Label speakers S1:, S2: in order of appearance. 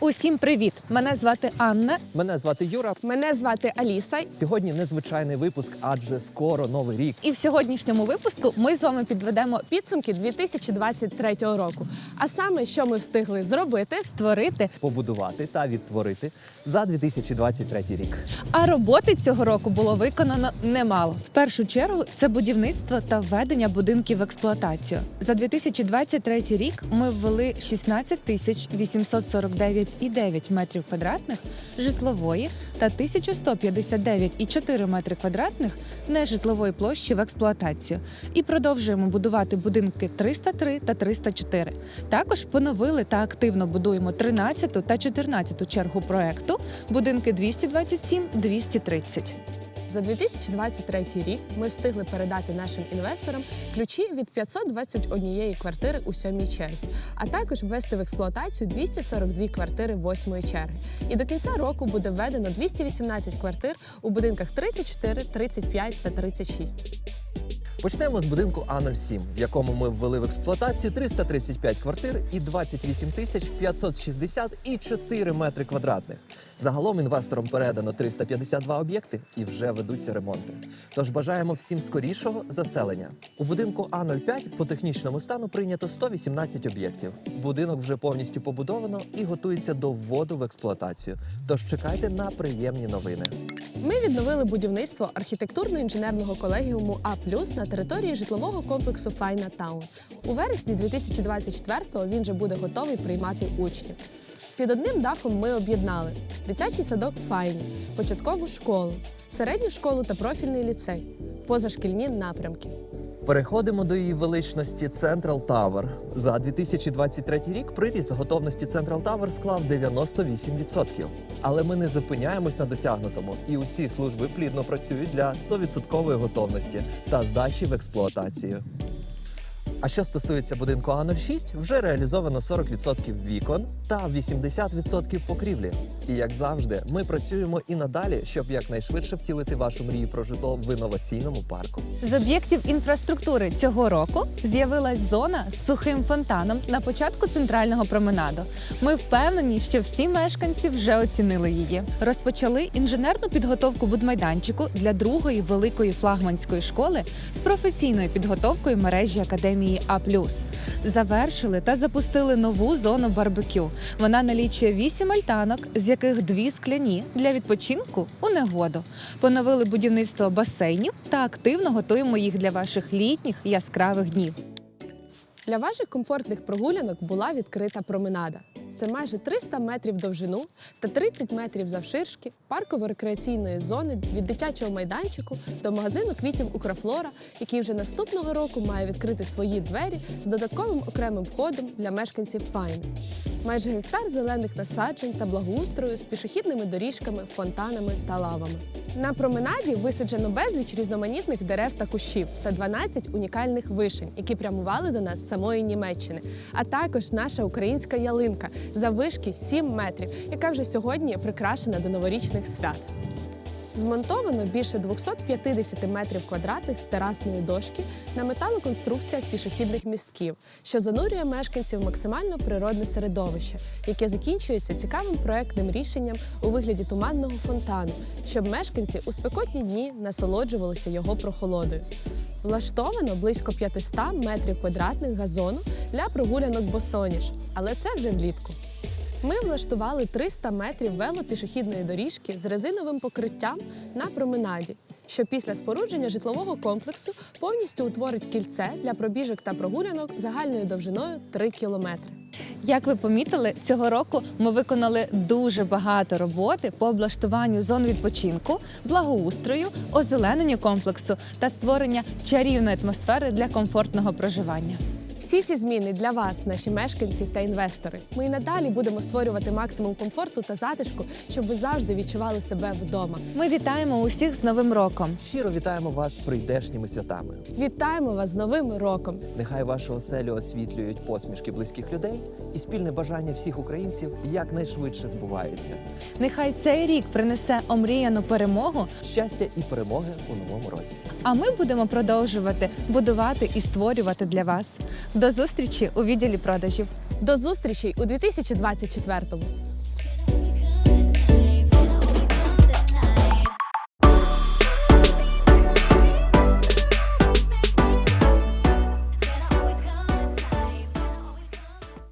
S1: Усім привіт! Мене звати Анна.
S2: Мене звати Юра.
S3: Мене звати Аліса.
S2: Сьогодні незвичайний випуск, адже скоро новий рік.
S1: І в сьогоднішньому випуску ми з вами підведемо
S3: Підсумки 2023 року. А саме, що ми встигли зробити,
S1: створити.
S2: Побудувати та відтворити за 2023 рік.
S1: А роботи цього року було виконано немало. В першу чергу це будівництво та введення будинків в експлуатацію. За 2023 рік ми ввели 16 тисяч 849,9 метрів квадратних житлової та 1159,4 метри квадратних нежитлової площі в експлуатацію. І продовжуємо будувати будинки 303 та 304. Також поновили та активно будуємо 13 та 14 чергу проекту будинки 227, 230.
S3: За 2023 рік ми встигли передати нашим інвесторам ключі від 521 квартири у сьомій черзі, а також ввести в експлуатацію 242 квартири восьмої черги. І до кінця року буде введено 218 квартир у будинках 34, 35 та 36.
S2: Почнемо з будинку А07, в якому ми ввели в експлуатацію 335 квартир і 28 тисяч 560 і 4 метри квадратних. Загалом інвесторам передано 352 об'єкти і вже ведуться ремонти. Тож бажаємо всім скорішого заселення. У будинку А05 по технічному стану прийнято 118 об'єктів. Будинок вже повністю побудовано і готується до вводу в експлуатацію. Тож чекайте на приємні новини.
S3: Ми відновили будівництво архітектурно-інженерного колегіуму А на території житлового комплексу Файна Таун. У вересні 2024-го він же буде готовий приймати учнів. Під одним дахом ми об'єднали дитячий садок Файні, початкову школу, середню школу та профільний ліцей, позашкільні напрямки.
S2: Переходимо до її величності Central Tower. За 2023 рік приріст готовності Central Tower склав 98%. Але ми не зупиняємось на досягнутому, і усі служби плідно працюють для 100% готовності та здачі в експлуатацію. А що стосується будинку А06, вже реалізовано 40% вікон та 80% покрівлі. І як завжди, ми працюємо і надалі, щоб якнайшвидше втілити вашу мрію про житло в інноваційному парку.
S1: З об'єктів інфраструктури цього року з'явилась зона з сухим фонтаном на початку центрального променаду. Ми впевнені, що всі мешканці вже оцінили її. Розпочали інженерну підготовку будмайданчику для другої великої флагманської школи з професійною підготовкою мережі академії А. Завершили та запустили нову зону барбекю. Вона налічує вісім альтанок, з яких дві скляні для відпочинку у негоду. Поновили будівництво басейнів та активно готуємо їх для ваших літніх яскравих днів.
S3: Для ваших комфортних прогулянок була відкрита променада. Це майже 300 метрів довжину та 30 метрів завширшки парково-рекреаційної зони від дитячого майданчику до магазину квітів Украфлора, який вже наступного року має відкрити свої двері з додатковим окремим входом для мешканців Файни. Майже гектар зелених насаджень та благоустрою з пішохідними доріжками, фонтанами та лавами. На променаді висаджено безліч різноманітних дерев та кущів та 12 унікальних вишень, які прямували до нас з самої Німеччини, а також наша українська ялинка за вишки 7 метрів, яка вже сьогодні прикрашена до новорічних свят. Змонтовано більше 250 метрів квадратних терасної дошки на металоконструкціях пішохідних містків, що занурює мешканців в максимально природне середовище, яке закінчується цікавим проектним рішенням у вигляді туманного фонтану, щоб мешканці у спекотні дні насолоджувалися його прохолодою. Влаштовано близько 500 метрів квадратних газону для прогулянок босоніж, але це вже влітку. Ми влаштували 300 метрів велопішохідної доріжки з резиновим покриттям на променаді, що після спорудження житлового комплексу повністю утворить кільце для пробіжок та прогулянок загальною довжиною 3 кілометри.
S1: Як ви помітили, цього року ми виконали дуже багато роботи по облаштуванню зон відпочинку, благоустрою, озелененню комплексу та створення чарівної атмосфери для комфортного проживання.
S3: Всі ці зміни для вас, наші мешканці та інвестори. Ми і надалі будемо створювати максимум комфорту та затишку, щоб ви завжди відчували себе вдома.
S1: Ми вітаємо усіх з Новим роком.
S2: Щиро вітаємо вас з прийдешніми святами.
S3: Вітаємо вас з Новим роком!
S2: Нехай вашу оселю освітлюють посмішки близьких людей, і спільне бажання всіх українців якнайшвидше збувається.
S1: Нехай цей рік принесе омріяну перемогу,
S2: Щастя і перемоги у новому році.
S1: а ми будемо продовжувати будувати і створювати для вас. До зустрічі у відділі продажів.
S3: До зустрічей у 2024-му!